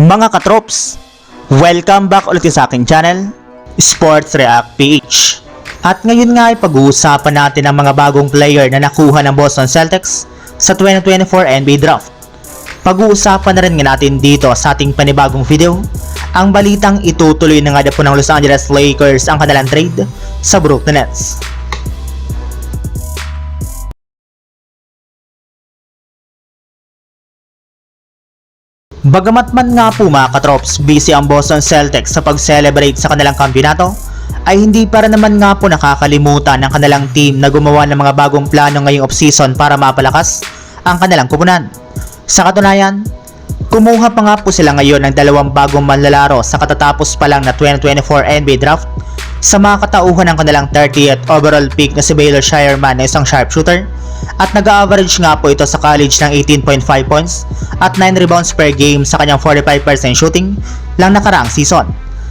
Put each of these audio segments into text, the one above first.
Mga katrops, welcome back ulit sa aking channel, Sports React PH. At ngayon nga ay pag-uusapan natin ang mga bagong player na nakuha ng Boston Celtics sa 2024 NBA Draft. Pag-uusapan na rin nga natin dito sa ating panibagong video, ang balitang itutuloy na nga po ng Los Angeles Lakers ang kanilang trade sa Brooklyn Nets. Bagamat man nga po mga katrops, busy ang Boston Celtics sa pag-celebrate sa kanilang kampyonato, ay hindi para naman nga po nakakalimutan ng kanilang team na gumawa ng mga bagong plano ngayong offseason para mapalakas ang kanilang kupunan. Sa katunayan, kumuha pa nga po sila ngayon ng dalawang bagong manlalaro sa katatapos pa lang na 2024 NBA Draft sa mga katauhan ng kanilang 30th overall pick na si Baylor Shireman na isang sharpshooter at nag-average nga po ito sa college ng 18.5 points at 9 rebounds per game sa kanyang 45% shooting lang nakaraang season.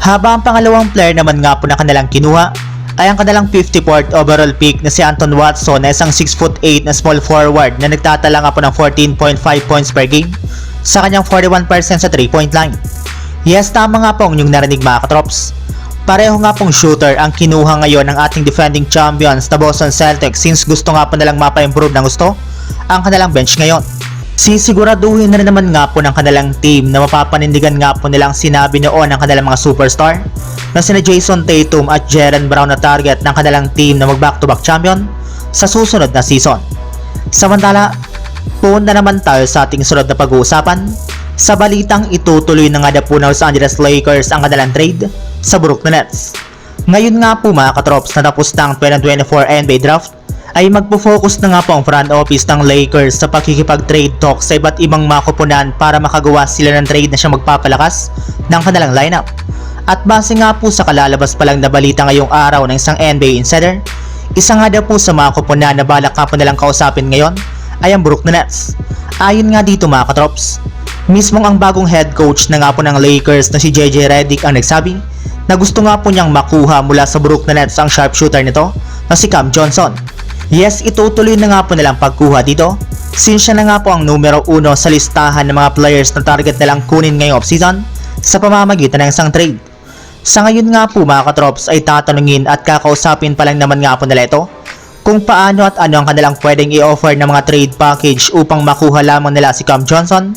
Haba ang pangalawang player naman nga po na kanilang kinuha ay ang kanilang 54th overall pick na si Anton Watson na isang 6'8 na small forward na nagtatala nga po ng 14.5 points per game sa kanyang 41% sa 3-point line. Yes, tama nga po ang inyong narinig mga katrops. Pareho nga pong shooter ang kinuha ngayon ng ating defending champions na Boston Celtics since gusto nga po nilang mapa-improve ng gusto ang kanilang bench ngayon. Sisiguraduhin na rin naman nga po ng kanilang team na mapapanindigan nga po nilang sinabi noon ng kanilang mga superstar na sina Jason Tatum at Jaren Brown na target ng kanilang team na mag back-to-back champion sa susunod na season. Samantala, punta naman tayo sa ating sunod na pag-uusapan sa balitang itutuloy na nga na po ng Los Angeles Lakers ang kanilang trade sa Brooklyn Nets. Ngayon nga po mga katrops na tapos na ang 2024 NBA Draft ay magpo-focus na nga po ang front office ng Lakers sa pakikipag-trade talk sa iba't ibang mga kupunan para makagawa sila ng trade na siya magpapalakas ng kanilang lineup. At base nga po sa kalalabas pa lang na balita ngayong araw ng isang NBA insider, isa nga daw po sa mga kupunan na balak nga po nilang kausapin ngayon ay ang Brooklyn Nets. Ayon nga dito mga katrops, mismong ang bagong head coach na nga po ng Lakers na si JJ Redick ang nagsabi na gusto nga po niyang makuha mula sa Brooklyn Nets ang sharpshooter nito na si Cam Johnson. Yes, itutuloy na nga po nilang pagkuha dito since siya na nga po ang numero uno sa listahan ng mga players na target nilang kunin ngayong offseason sa pamamagitan ng isang trade. Sa ngayon nga po mga katrops ay tatanungin at kakausapin pa lang naman nga po nila ito kung paano at ano ang kanilang pwedeng i-offer ng mga trade package upang makuha lamang nila si Cam Johnson